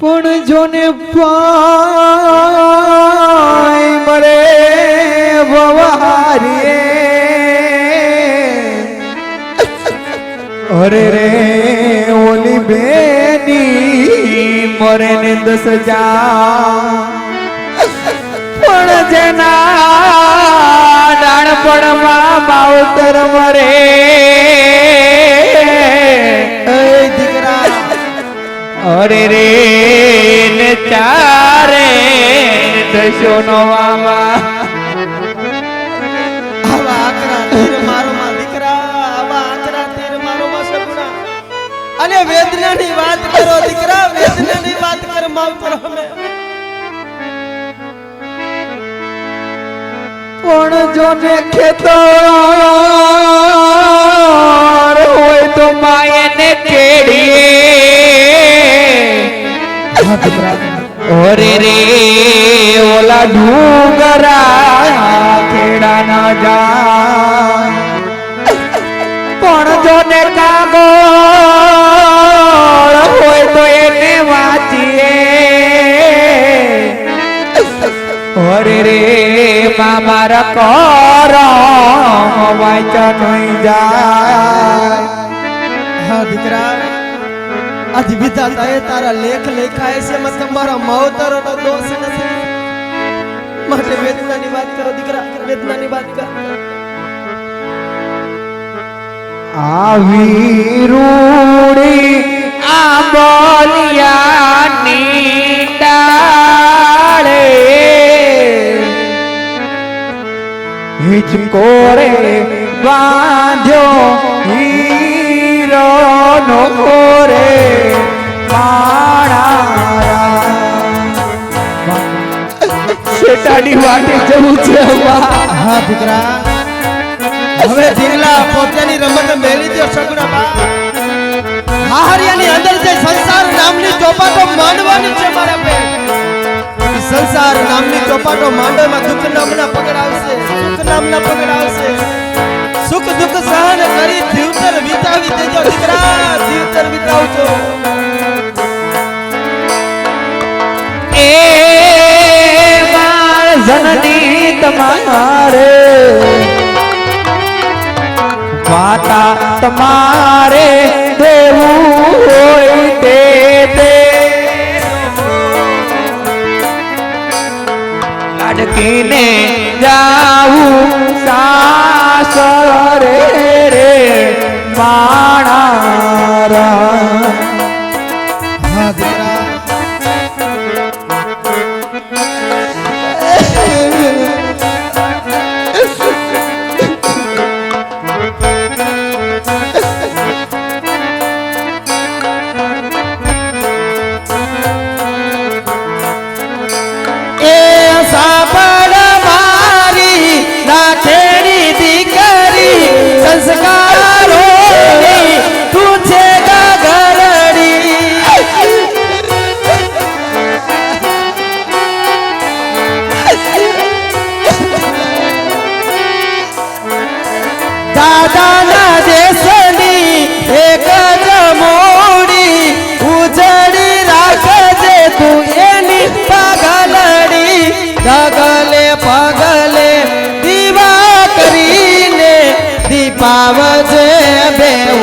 પણ જોને પાય મરે ભવારીએ અરે રે, ઓલી બેની મરે ને દસ જા પણ જેના નાનપણમાં માવતર મરે. અરે રે ને ચારે દશો નો આમાં આવા આકરા તીર મારો માં દીકરા આવા આકરા તીર મારો માં સગુણા. અને વેદનાની વાત કરો દીકરા વેદનાની વાત કર માવતર અમે. પણ જોને ખેતર હોય તો માયને કેડીએ. ઓરે રે, ઓલા ડુંગરા ખેડા ન જા. પણ જોને કાગો હોય તો એને વાંચીએ. ઓરે રે મામારા કર વાંચા નહીં જાય દીકરા. આજ વિધાતાએ તારા લેખ લેખાય છે, એમાં તમારા માવતરનો દોષ નથી. માટે વેદનાની વાત કરો, દીકરા, વેદનાની વાત કર. આવી રૂડી આંબલિયાની ડાળે હિચકો રે બાંધ્યો હીરો નો માણા શેટાની વાટે જવું છે હા, દીકરા. હવે જીરલા પોતાની રમત મેલી દો સગડા બા હાહરિયાની અંદર જે સંસાર નામની ચોપાટો માંડવાની છે મારા પે સંસાર નામની ચોપાટો માંડવામાં દુઃખ નામના પકડાવશે સુખ નામના પકડાવશે સુખ દુઃખ સહન કરી જીવતર વિતાવી દેજો, દીકરા, જીવતર વિતાવજો. એ માર જનની તમારે માતા તમારે દેવું હોય તે દે લાડકીને જાવું સાસરે રે માણારા દાદાના દેશની એક જ મોડી, ઉજળી રાખજે તું એની પગલડી. ડગલે પગલે દીવા કરીને દીપાવજે બેઉ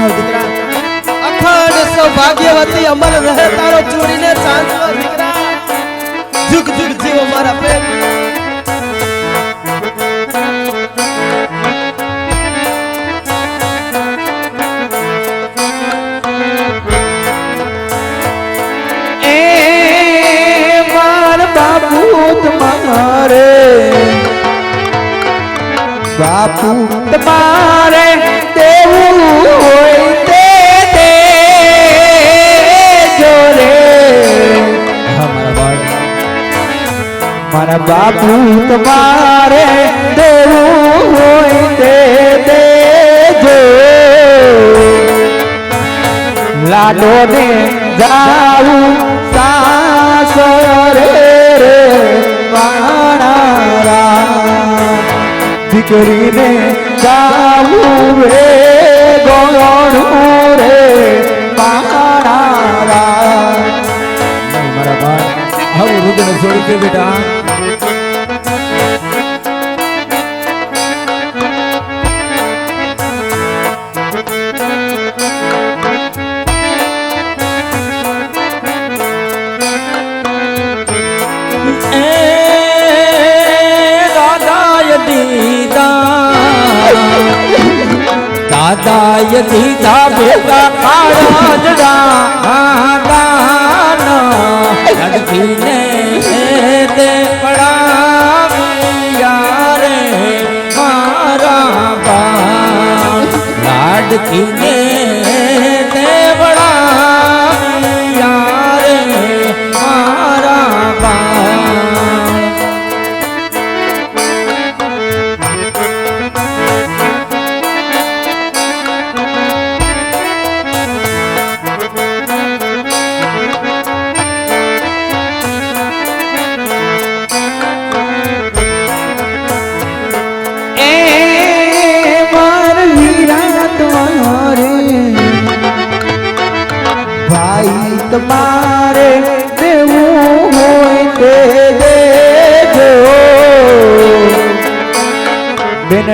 સમજાવ દીકરા. અખંડ સૌભાગ્યવતી અમર રહે તારો જોડીને સાંજનો દીકરા. જુગ જુગ જીવો મારા પ્રેમ. બાપુ તમારે દેવું. બાપુ તમારે દેવું હોય તે દેજો. લાડો ને જાવું સાસરે રે વાણા દીકરીને જાવું રે ગોણું રે વાણા મારા ભાઈ, હવે રુદ્ર જોઈ કે બેટા. દીધા ભેગા આ રાજડા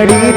nariz.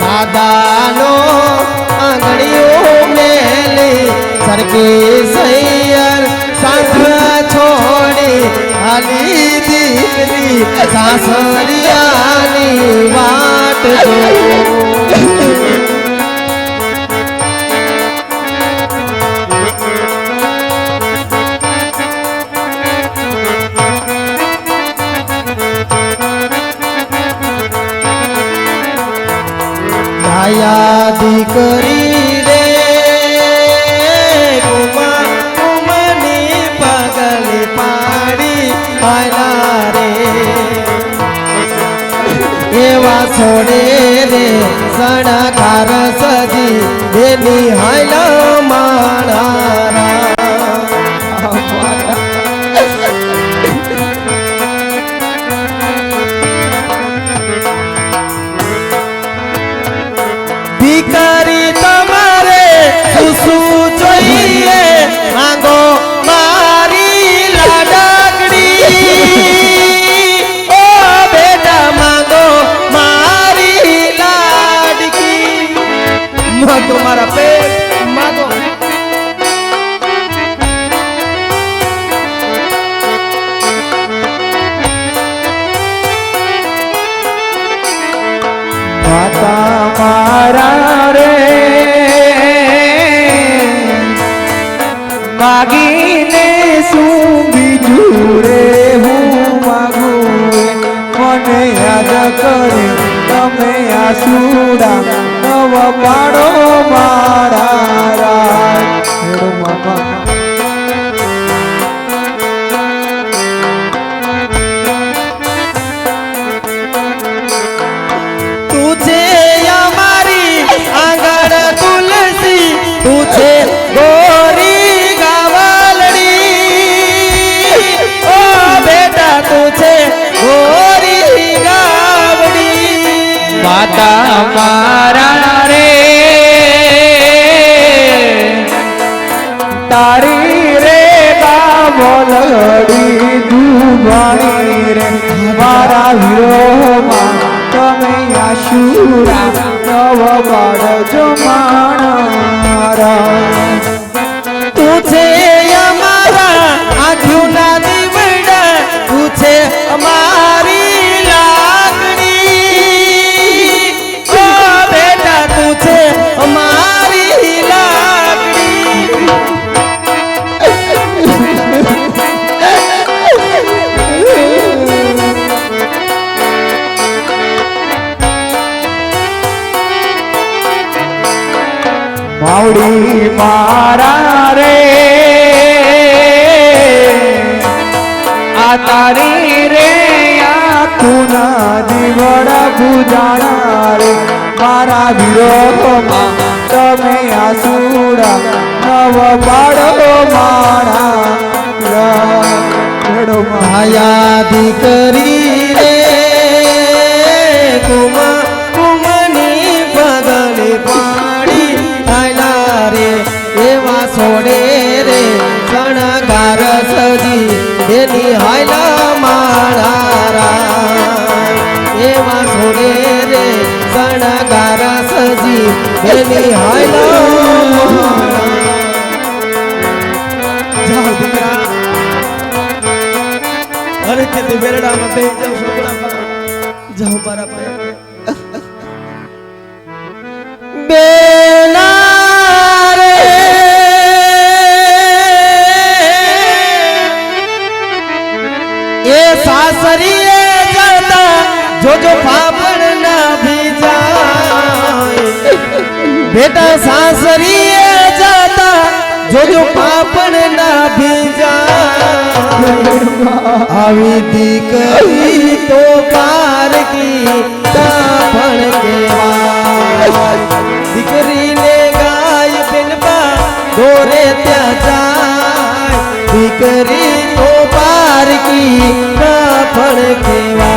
દાદાનો આંગળીઓ મેલી સરકી સૈયર સાથ છોડી હાલી દીકરી સાસરિયાની વાટ જો. મારા રે. માગીને શું બીજું રે? હું માગું મને યાદ કરે. તમે આસુડા નવ પાડો મારા મારા વિરોમાં તમે આશુરા નવ બાળજો મારા માવડી મારા રે. આ તારી રે આખુના દીવડા પૂજાણા રે. મારા વિરોધમાં તમે આસુડા નવ પાડો મારા માયા દીકરી. એની હાયલા માળા એવા સોડે રે શણગાર સજી. એની હાયલા જાઓ દીકરા. અરે તે તે બેરડામાં બે જાવ છોકરા જાઓ મારા ભાઈ એ સાસરીએ જતા જોજો પાપણ ના ભીજાય બેટા સાસરીએ જતા જોજો પાપણ ના ભીજાય આવી દીકરી તો પારકી রেখে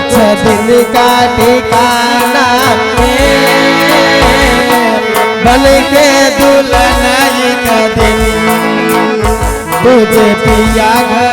कुछ दिन का ठिकाना बल के दुल्हन का दिन तुझे पिया घर